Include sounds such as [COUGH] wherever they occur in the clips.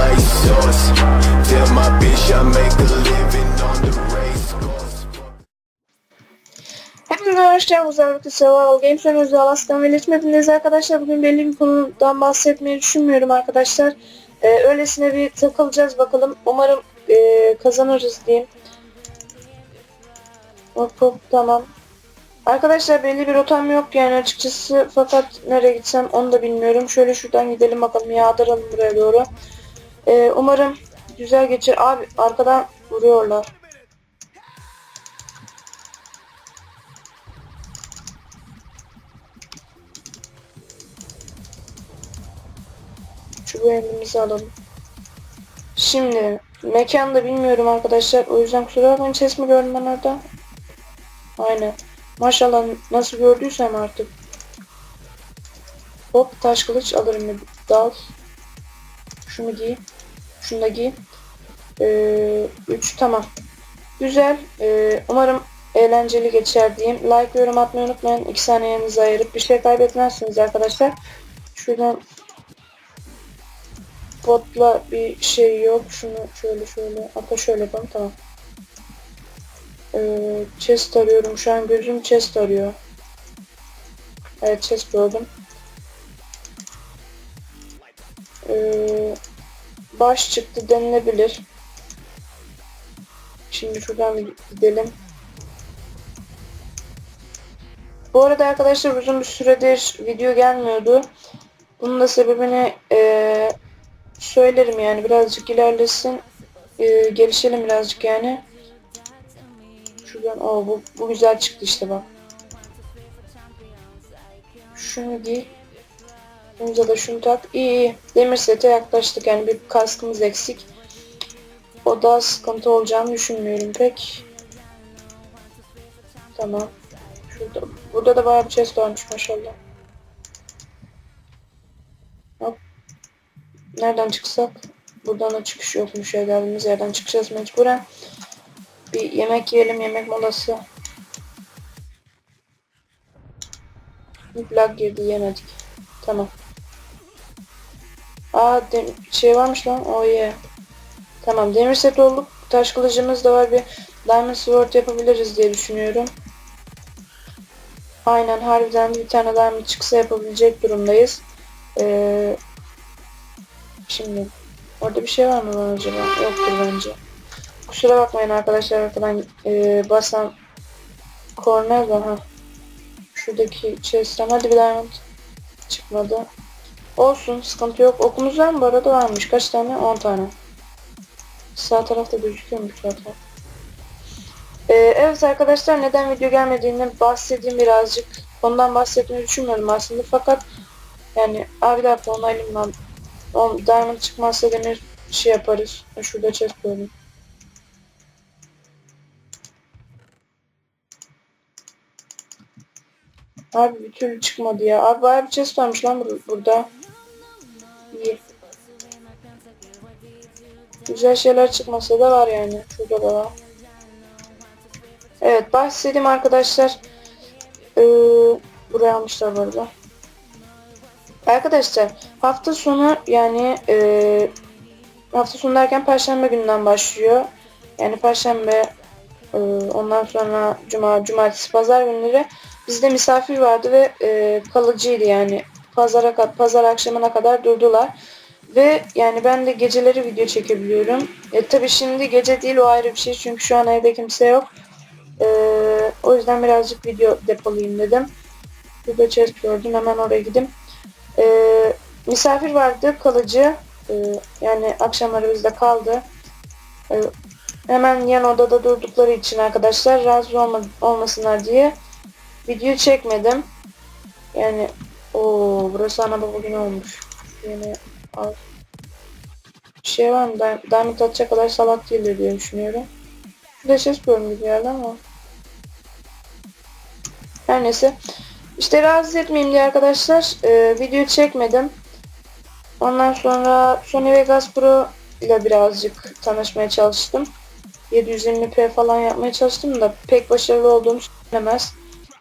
like sauce. Tell my bitch I make a living on the race course. Hepinize arkadaşlar. Survival Games oynuyoruz. Alaskan ve iletişim hepiniz arkadaşlar. Bugün belli bir konudan bahsetmeyi düşünmüyorum arkadaşlar. Ee, öylesine bir takılacağız bakalım. Umarım e, kazanırız diyeyim. Hop hop tamam. Arkadaşlar belli bir rotam yok yani açıkçası fakat nereye gitsem onu da bilmiyorum. Şöyle şuradan gidelim bakalım yağdıralım buraya doğru. Ee, umarım güzel geçer. Abi arkadan vuruyorlar. Şu elimizi alalım. Şimdi mekan da bilmiyorum arkadaşlar. O yüzden kusura bakmayın ses mi gördüm ben orada? Aynen. Maşallah nasıl gördüysem artık. Hop taş kılıç alırım bir dal. Şunu giy. Şunu da giy. 3 tamam. Güzel. Ee, umarım eğlenceli geçer diyeyim. Like yorum atmayı unutmayın. 2 saniyenizi ayırıp bir şey kaybetmezsiniz arkadaşlar. Şuradan botla bir şey yok. Şunu şöyle şöyle. Hatta şöyle yapalım tamam. Ee, chest arıyorum. Şu an gözüm chest arıyor. Evet chest gördüm. Ee, baş çıktı denilebilir. Şimdi şuradan gidelim. Bu arada arkadaşlar uzun bir süredir video gelmiyordu. Bunun da sebebini eee söylerim yani birazcık ilerlesin. Eee, gelişelim birazcık yani. Şuradan o bu, bu güzel çıktı işte bak. Şunu giy. Önce de şunu tak. İyi iyi. Demir sete yaklaştık yani bir kaskımız eksik. O da sıkıntı olacağını düşünmüyorum pek. Tamam. Şurada, burada da bayağı bir chest varmış maşallah. Hop. Nereden çıksak? Buradan da çıkış yokmuş ya geldiğimiz yerden çıkacağız mecburen. Bir yemek yiyelim yemek molası. Bir lag girdi yemedik. Tamam. Aa şey varmış lan. Oh yeah. Tamam demir set olduk. Taş kılıcımız da var bir diamond sword yapabiliriz diye düşünüyorum. Aynen harbiden bir tane diamond çıksa yapabilecek durumdayız. Ee, şimdi orada bir şey var mı lan acaba? Yoktur bence. Kusura bakmayın arkadaşlar arkadan e, basan korner da ha. Şuradaki chest'ten hadi bir diamond çıkmadı. Olsun sıkıntı yok. Okumuz var bu arada varmış. Kaç tane? 10 tane. Sağ tarafta gözüküyormuş zaten. Ee, evet arkadaşlar neden video gelmediğini bahsedeyim birazcık. Ondan bahsetmeyi düşünmüyorum aslında fakat yani abi de hatta onaylayayım. O diamond çıkmazsa demir şey yaparız. Şurada chest koyalım. Abi bir türlü çıkmadı ya. Abi bayağı bir chest varmış lan bur burada. Güzel şeyler çıkmasa da var yani. Şurada da var. Evet bahsedeyim arkadaşlar. Ee, buraya almışlar bu arada. Arkadaşlar hafta sonu yani e, hafta sonu derken perşembe günden başlıyor. Yani perşembe e, ondan sonra cuma, cumartesi, pazar günleri bizde misafir vardı ve e, kalıcıydı yani pazara pazar akşamına kadar durdular. Ve yani ben de geceleri video çekebiliyorum. E, tabi şimdi gece değil o ayrı bir şey çünkü şu an evde kimse yok. E, o yüzden birazcık video depolayayım dedim. Burada chest gördüm hemen oraya gideyim. E, misafir vardı kalıcı. E, yani akşamları bizde kaldı. E, hemen yan odada durdukları için arkadaşlar rahatsız olma, olmasınlar diye video çekmedim. Yani o burası ana baba günü olmuş. Yine al. Bir şey var mı? Diamond atacak kadar salak değildir diye düşünüyorum. Şurada ses görünüyor bir yerde ama. Her neyse. İşte rahatsız etmeyeyim diye arkadaşlar e, video çekmedim. Ondan sonra Sony Vegas Pro ile birazcık tanışmaya çalıştım. 720p falan yapmaya çalıştım da pek başarılı olduğum söylenemez.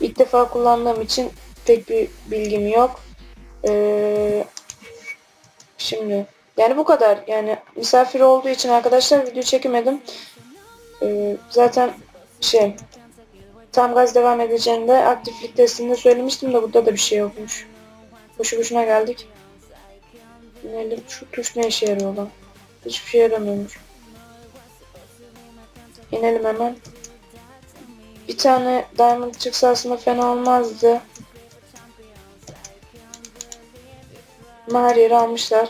İlk defa kullandığım için pek bir bilgim yok. Ee, şimdi Yani bu kadar. Yani misafir olduğu için arkadaşlar video çekemedim. Ee, zaten şey tam gaz devam edeceğinde aktiflik testinde söylemiştim de burada da bir şey yokmuş. Boşu boşuna geldik. İnelim. Şu tuş ne işe yarıyor lan? Hiçbir şey yaramıyormuş. İnelim hemen. Bir tane diamond çıksa aslında fena olmazdı. Her yeri almışlar.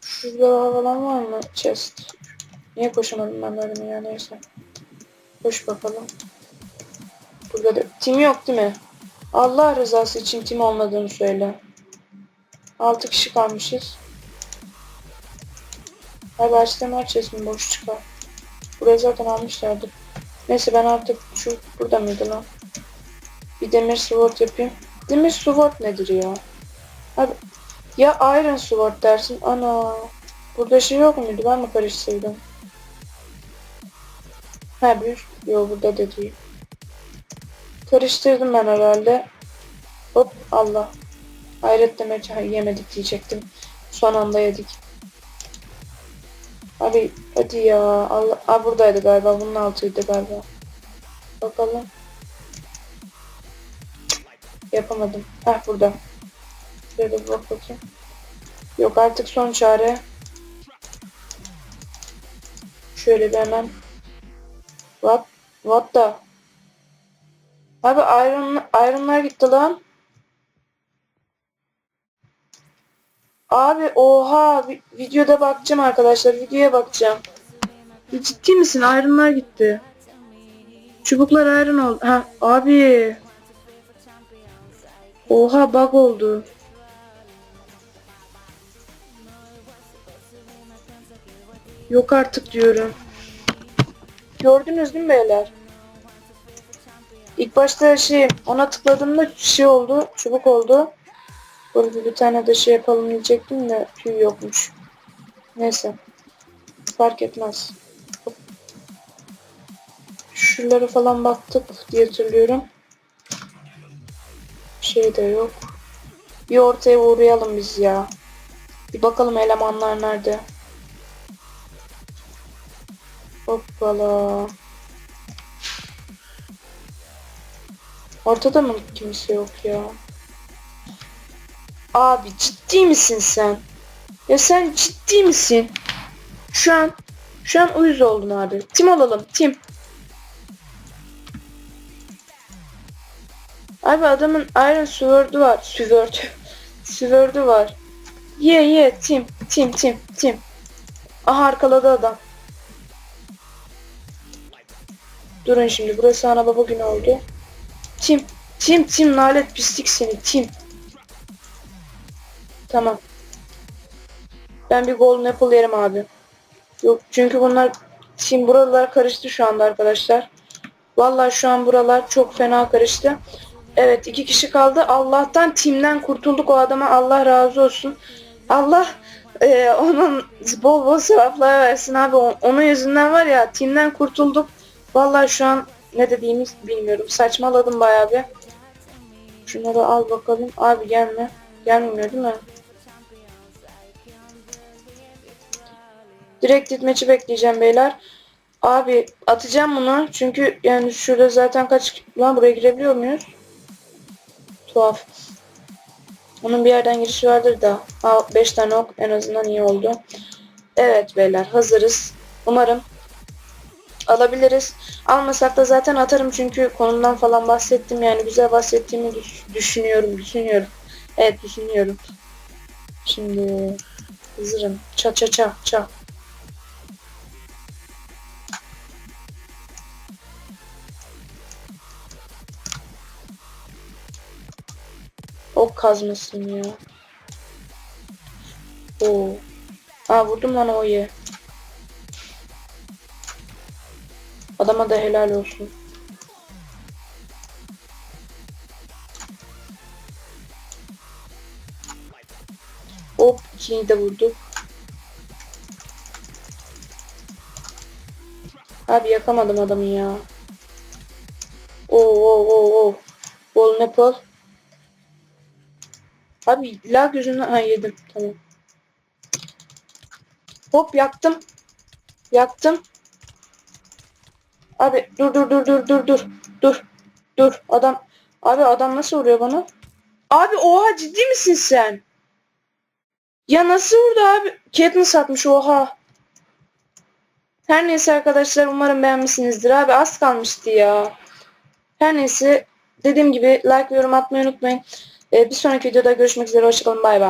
Şurada falan var mı? Chest. Niye koşamadım ben böyle ya neyse. Koş bakalım. Burada da tim yok değil mi? Allah rızası için tim olmadığını söyle. 6 kişi kalmışız. Abi açtığım her chest'in boş çıkar. Burayı zaten almışlardı. Neyse ben artık şu burada mıydı lan? Bir demir sword yapayım. Demir sword nedir ya? Abi ya iron sword dersin. Ana. Burada şey yok muydu? Ben mi karıştırdım? Ha bir. Yok burada da. Karıştırdım ben herhalde. Hop Allah. Hayret demek yemedik diyecektim. Son anda yedik. Abi hadi ya. Allah. Aa buradaydı galiba. Bunun altıydı galiba. Bakalım. Yapamadım. Heh burada. Şöyle bir bak bakayım. Yok artık son çare. Şöyle bir hemen. What? What the? Abi iron, ironlar gitti lan. Abi oha vi- videoda bakacağım arkadaşlar videoya bakacağım. Ciddi misin? Iron'lar gitti. Çubuklar iron oldu. Ha abi. Oha bug oldu. Yok artık diyorum. Gördünüz değil mi beyler? İlk başta şey ona tıkladığımda şey oldu. Çubuk oldu. Burada bir tane de şey yapalım diyecektim de tüy yokmuş. Neyse. Fark etmez. Şuralara falan baktık diye hatırlıyorum. Şey de yok. Bir ortaya uğrayalım biz ya. Bir bakalım elemanlar nerede. Hoppala. Ortada mı kimse yok ya? Abi ciddi misin sen? Ya sen ciddi misin? Şu an şu an uyuz oldun abi. Tim alalım tim. Abi adamın Iron Sword'u var. Sword. [LAUGHS] Sword'u var. Ye ye tim tim tim tim. Aha arkaladı adam. Durun şimdi burası ana baba günü oldu. Tim tim tim nalet pislik seni tim. Tamam. Ben bir golden apple yerim abi. Yok çünkü bunlar şimdi buralar karıştı şu anda arkadaşlar. Vallahi şu an buralar çok fena karıştı. Evet iki kişi kaldı. Allah'tan timden kurtulduk o adama Allah razı olsun. Allah e, onun bol bol sevaplar versin abi. Onun yüzünden var ya timden kurtulduk. Vallahi şu an ne dediğimi bilmiyorum. Saçmaladım bayağı bir. Şunları al bakalım. Abi gelme. Gelmiyor değil mi? Direkt gitmeci bekleyeceğim beyler. Abi atacağım bunu. Çünkü yani şurada zaten kaç... Lan buraya girebiliyor muyuz? Tuhaf. Onun bir yerden girişi vardır da. 5 tane ok en azından iyi oldu. Evet beyler hazırız. Umarım alabiliriz. Almasak da zaten atarım çünkü konumdan falan bahsettim yani güzel bahsettiğimi düş- düşünüyorum düşünüyorum. Evet düşünüyorum. Şimdi hazırım. Ça ça ça ça. Ok kazmasın ya. Oo. Aa vurdum lan o ye. Adama da helal olsun. Hop ikini de vurduk. Abi yakamadım adamı ya. Oo oo oo oo. Bol Nepal. Abi lag yüzünden ha yedim tamam. Hop yaktım. Yaktım. Abi dur dur dur dur dur dur. Dur. Dur. Adam. Abi adam nasıl vuruyor bana? Abi oha ciddi misin sen? Ya nasıl vurdu abi? Katniss atmış oha. Her neyse arkadaşlar umarım beğenmişsinizdir. Abi az kalmıştı ya. Her neyse dediğim gibi like yorum atmayı unutmayın. Ee, bir sonraki videoda görüşmek üzere. Hoşçakalın. Bay bay.